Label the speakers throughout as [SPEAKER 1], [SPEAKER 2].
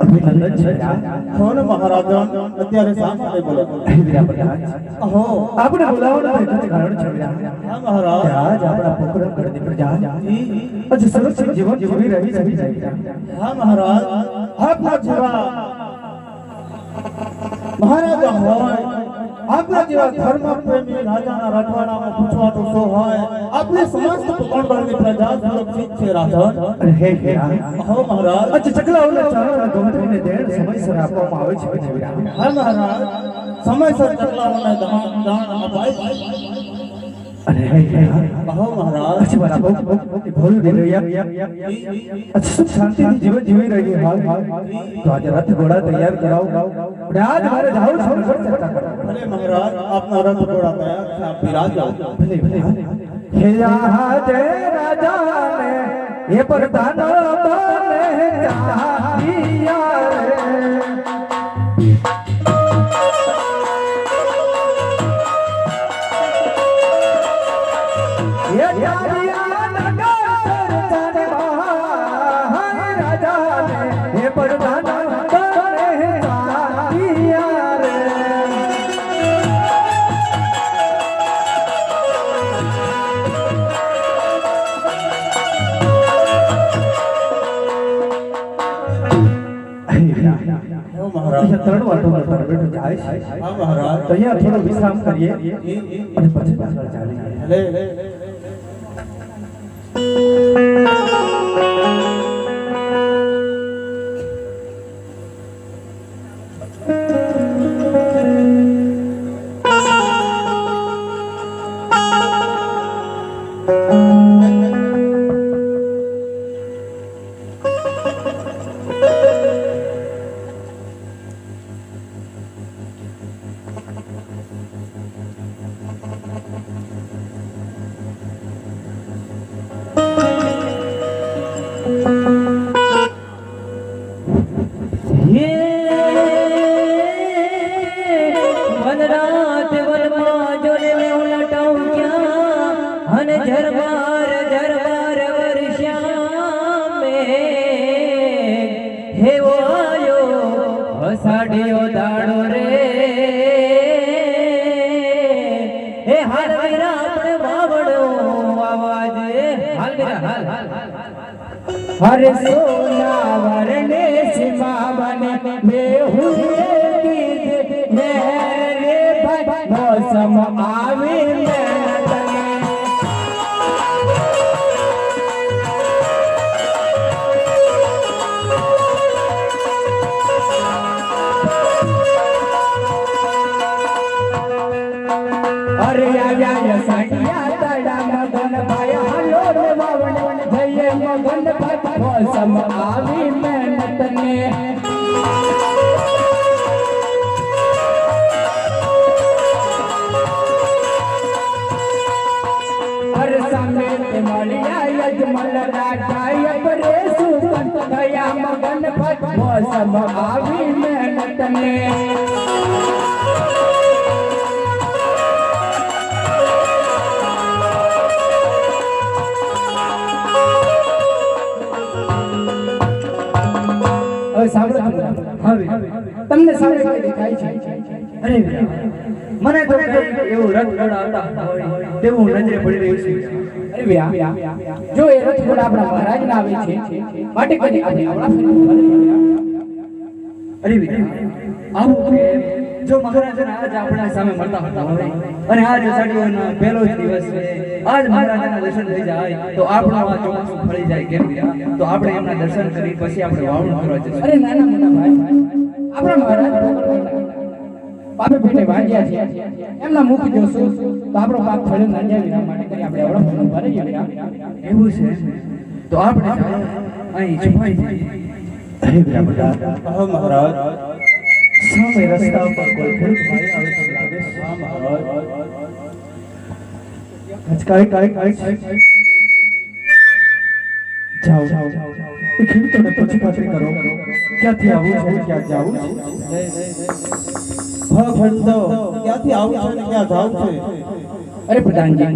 [SPEAKER 1] અભિનંદન છે
[SPEAKER 2] કોણ મહારાજા અત્યારે શા માટે બોલો અહો
[SPEAKER 1] આપણે બોલાવવાનું એક જ કારણ છે
[SPEAKER 2] હા મહારાજ.
[SPEAKER 1] આજ આપણા પોકરણ ગઢની પ્રજા આજે સુરક્ષિત જીવન જીવી રહી છે.
[SPEAKER 2] હા મહારાજ. આપના જેવા મહારાજા હોય આપના જેવા ધર્મ પ્રેમી રાજાના રજવાડામાં પૂછવાનું તો હોય? આપણે સમસ્ત પકડવાની પ્રજા સુરક્ષિત છે રાજન
[SPEAKER 1] હે વીરા.
[SPEAKER 2] અહો મહારાજ.
[SPEAKER 1] આજે ચકલાઓના ચારણ ગમત્રીને દેણ સમયસર આપવામાં આવે છે
[SPEAKER 2] હા મહારાજ. સમયસર ચકલાઓને દાન દાન અપાય છે.
[SPEAKER 1] અરે હે વીરા.
[SPEAKER 2] અહો મહારાજ
[SPEAKER 1] આજે મારા બહુ- બહુ મોટી ભૂલ થઈ ગઈ. આજે સુખ શાંતિથી જીવન જીવી રહી હાલ તો આજે રથ ઘોડા તૈયાર કરાવો અને આજ મારે જાવું છે ને ઘર ચર્ચા કરવા.
[SPEAKER 2] ભલે મહારાજ આપના રથ ઘોડા તૈયાર
[SPEAKER 1] ત્રણ વાટો પર બેઠો જાય
[SPEAKER 2] હા
[SPEAKER 1] અહીંયા થોડો વિશ્રામ કરીએ અને પછી પાછળ ચાલીએ.
[SPEAKER 3] આયો અષાઢિયો દાડો રે. એ હાલ વીરા આપણે બાવડો આવાજ. હાલ વીરા, હાલ હરે સોના વરણે સીમા બને ભાઈ, મોસમ આવી મેં જઈએ મગન ભાઈ મોસમ આવી મહેનત ને અરે સામે તે મળ્યા યજમલ રાજા પરે સુકંત ગયા મગન ભાઈ મોસમ આવી તમને
[SPEAKER 1] મને તો એવું રથ ઘોડા હોય, તેવું નજરે પડી રહ્યું છે.
[SPEAKER 3] જો એ રથ ઘોડા આપણા મહારાજ ના આવે છે, માટે કદી આપણે આવડા
[SPEAKER 1] અરે આવું જો મહારાજાના આજ આપણા સામે મળતા હતા અને આજ અષાઢીઓનો પહેલો જ દિવસ છે આજ મહારાજાના દર્શન થઈ જાય તો આપણું આ ચોમાસું ફળી જાય કેમ તો આપણે એમના દર્શન કરી પછી આપણે વાવણ કરવા જશું
[SPEAKER 3] અરે નાના મોટા ભાઈ આપણા મહારાજ પાપે પેટે વાંજ્યા છે. એમના મુખ જોશું તો આપણો પાપ ફળે ના જાય વિના માટે કરી આપણે આવડા ભરી જાય
[SPEAKER 1] એવું છે? તો આપણે અહીં છુપાઈ જઈએ. અરે વીરા
[SPEAKER 2] મહારાજ
[SPEAKER 1] સામે રસ્તા પર કોઈ ભૂત ભાઈ આવે તો લાગે શામ
[SPEAKER 2] હા મહારાજ
[SPEAKER 1] કાઈ કાય. જાઓ જાઓ. એ ખેડૂતોને પૂછી પાછી કરો. ક્યાંથી આવું છું ક્યાં જાઉં છે?
[SPEAKER 2] હા ક્યાંથી આવું છે ક્યાં જાવું છે?
[SPEAKER 3] અરે પ્રધાનજી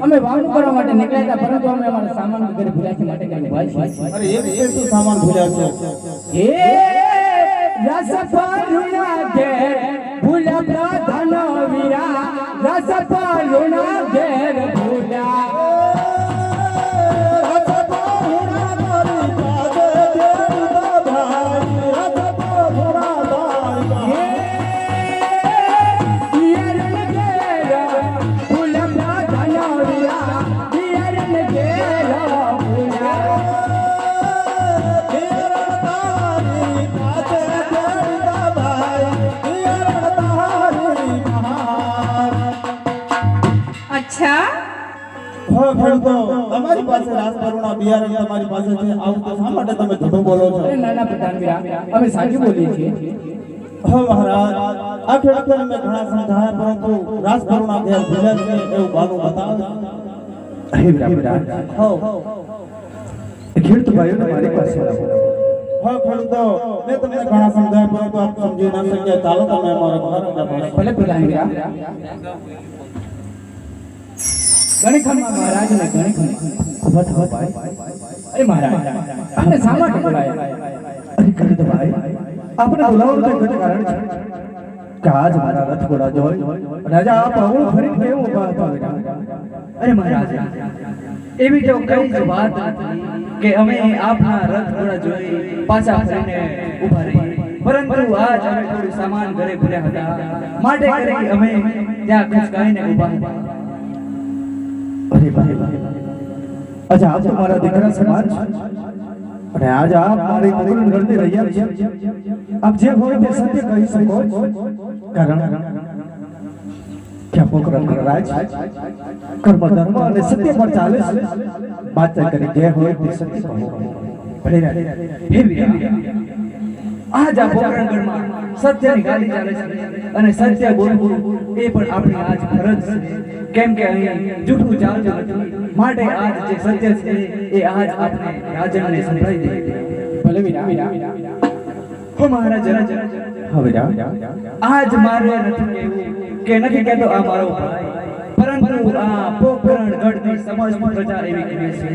[SPEAKER 3] અમે વાવણું કરવા માટે નીકળ્યા હતા પરંતુ અમે અમારા સામાન ઘરે ભૂલ્યા છે માટે કરીને ભાઈ
[SPEAKER 2] અરે એક સામાન ભૂલ્યા છો?
[SPEAKER 3] એ રસ પરુણા
[SPEAKER 2] હવે તો તમારી પાસે રાજકરુણા બિયારણ તમારી પાસે છે આવું તો શા માટે તમે જૂઠું બોલો છો?
[SPEAKER 3] નાના પ્રધાન અમે સાચું બોલીએ છીએ.
[SPEAKER 2] મહારાજ આ ખેડૂતોને મેં ઘણા સમજાયા પરંતુ રાજકરુણા ઘેર ભૂલે છે એવું બાનું બતાવે.
[SPEAKER 1] હે વીરા
[SPEAKER 2] હો
[SPEAKER 1] ખેડૂત ભાઈઓને મારી પાસે લાવો
[SPEAKER 2] હો ખેડૂતો મેં તમને ઘણા સમજાયા પરંતુ આપ સમજી ના શક્યા. ચાલો તમે અમારા ઘર
[SPEAKER 3] ભલે પ્રધાન
[SPEAKER 1] એવી તો કઈ વાત કે અમે આપના રથ પાછા ફરીને ઊભા રહી પરંતુ આજ અમે થોડું સામાન ઘરે ભર્યા હતા. માટે અમે ત્યાં ખસકાઈને ઊભા હતા. અરે આજે આપ તમારા મારા દીકરા સમાજ અને આજ આપ મારી મોકલન કરતી રહ્યા છે. આપ જે હોય તે સત્ય કહી શકો કારણ કે પોકરણ રાજ અને સત્ય ચાલે વાત કરી, જે હોય સત્ય કહો. આજ આ પોકરણગઢમાં સત્યની ગાડી ચાલે છે. અને સત્ય બોલવું એ પણ આપણી આજ ફરજ છે. કેમ કે અહીં જૂઠું ચાલતું નથી. માટે આજ જે સત્ય છે એ આજ આપણે રાજનને સંભળાવી દઈએ
[SPEAKER 3] ભલે
[SPEAKER 1] હો મહારાજ. હવે આજ મારે નથી કહેવું કે નથી કહેતો આ મારો ભાઈ. પરંતુ આ પોકરણ ગઢની સમસ્ત પ્રજા એવી કહે છે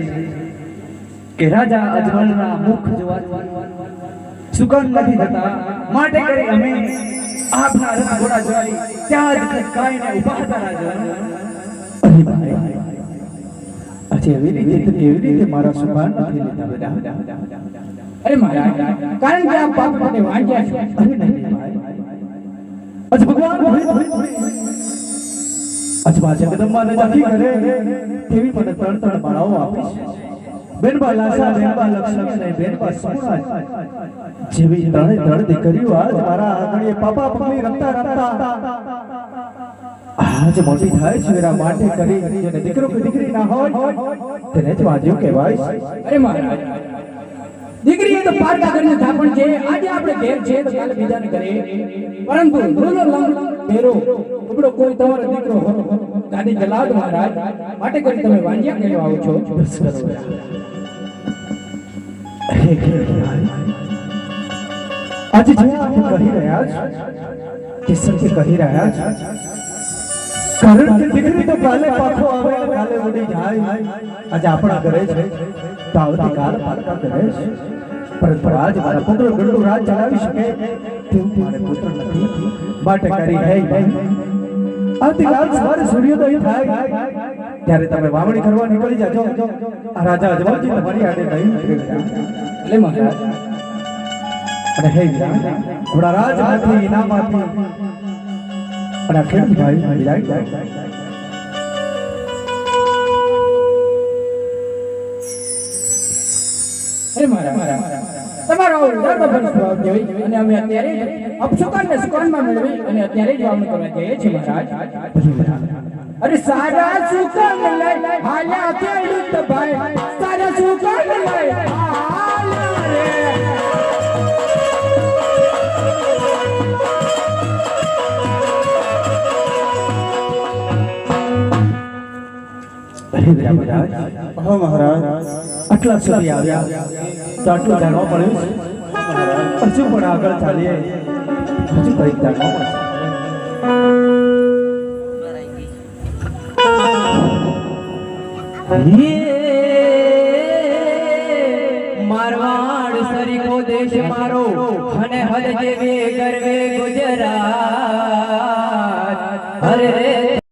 [SPEAKER 1] કે રાજા અજમલના મુખ જોવા સુગંધ નથી થતા. માટે કરી અમે આપના રથ ઘોડા જોઈ ત્યાં જ ખસકાઈને ઊભા હતા રાજા. અરે ભાઈ આજે એવી રીતે કેવી રીતે મારા સુભાન નથી લેતા બધા?
[SPEAKER 3] અરે મારા કારણ કે આ પાપ માટે વાંચ્યા છે.
[SPEAKER 1] અરે નહીં ભાઈ. અચ્છા ભગવાન અચ્છા જગદંબાને નક્કી કરે તેવી મને ત્રણ ત્રણ બાળાઓ આપીશ બેનબા લાસા બેનબા લક્ષ્મી અને બેનબા સોના જેવી ત્રણે ત્રણ દીકરીઓ આજ મારા આંગણીએ પાપા પગલી રમતા રમતા. આજ મોટી થાય છે એના માટે કરી જેને દીકરો કે દીકરી ના હોય તેને જ વાંચ્યું કહેવાય.
[SPEAKER 3] અરે મહારાજ દીકરી એ તો પારકા છે આજે આપણે ઘેર છે તો કાલે બીજાને ઘરે. પરંતુ રૂલો લંગ ઘેરો ઉપડો કોઈ તમારો દીકરો ગાડી ચલાવ મહારાજ માટે કરી તમે વાંજ્યા કહેવા આવો છો.
[SPEAKER 1] હે આજે જે આપણે કહી રહ્યા છે કે સત્ય કહી રહ્યા છે કારણ કે દીકરી તો કાલે પાછો આવે ને કાલે ઉડી જાય. આજે આપણા ઘરે છે તો આવતીકાલ પારકા ઘરે છે પરંતુ આજ મારા પુત્ર ગળું રાજ ચલાવી શકે તેવું મારે પુત્ર નથી. માટે કરી હે આવતીકાલ સવારે સૂર્યોદય થાય. ત્યારે તમે વાવણી કરવા નીકળી જાજો. આ રાજા અજમલજી તમારી આડે નહીં
[SPEAKER 3] એટલે મહારાજ.
[SPEAKER 1] અને હે ઘોડા રાજમાંથી ઇનામમાંથી અને આ ખેડૂત ભાઈ જાય
[SPEAKER 3] અરે મહારાજ તમારો જોઈ અને અમે અત્યારે જ અપશુકન ને સુકનમાં મેળવી અને અત્યારે જ વાવણી કરવા જઈએ છીએ મહારાજ. અરે સારા સુકન લઈ હાલ્યા ખેડૂત ભાઈ. સારા સુકન લઈ હાલ્યા રે.
[SPEAKER 1] આટલા સુધી આવ્યા. તો આટલું જાણવા મળ્યું હજુ પણ આગળ ચાલીએ. હજુ કંઈક જાણવા
[SPEAKER 3] મારવાડ સરીખો દેશ મારો
[SPEAKER 4] અને હદ જેવી